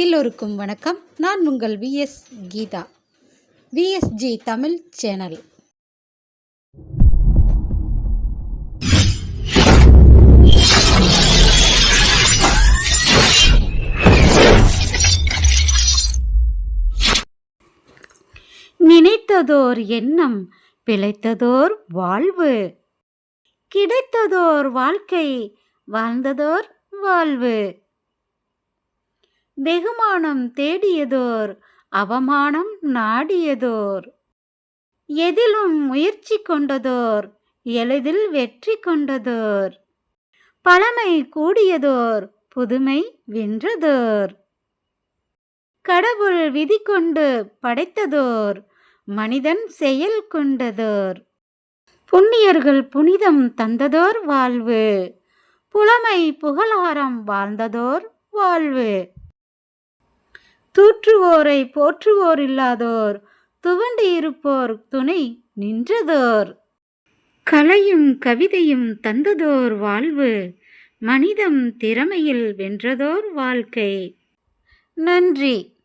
எல்லோருக்கும் வணக்கம். நான் உங்கள் VS Geetha. VSG Tamil channel. நினைத்ததோர் எண்ணம் பிழைத்ததோர் வாழ்வு. கிடைத்ததோர் வாழ்க்கை வாழ்ந்ததோர் வாழ்வு. வெகுமானம் தேடியதோர் அவமானம் நாடியதோர். எதிலும் முயற்சி கொண்டதோர் எளிதில் வெற்றி கொண்டதோர். பழமை கூடியதோர் புதுமை வென்றதோர். கடவுள் விதி கொண்டு படைத்ததோர் மனிதன் செயல் கொண்டதோர். புண்ணியர்கள் புனிதம் தந்ததோர் வாழ்வு புலமை புகழாரம் வாழ்ந்ததோர் வாழ்வு. தூற்றுவோரை போற்றுவோர் இல்லாதோர் துவண்டு இருப்போர் துணை நின்றதோர். கலையும் கவிதையும் தந்ததோர் வாழ்வு மனிதம் திறமையில் வென்றதோர் வாழ்க்கை. நன்றி.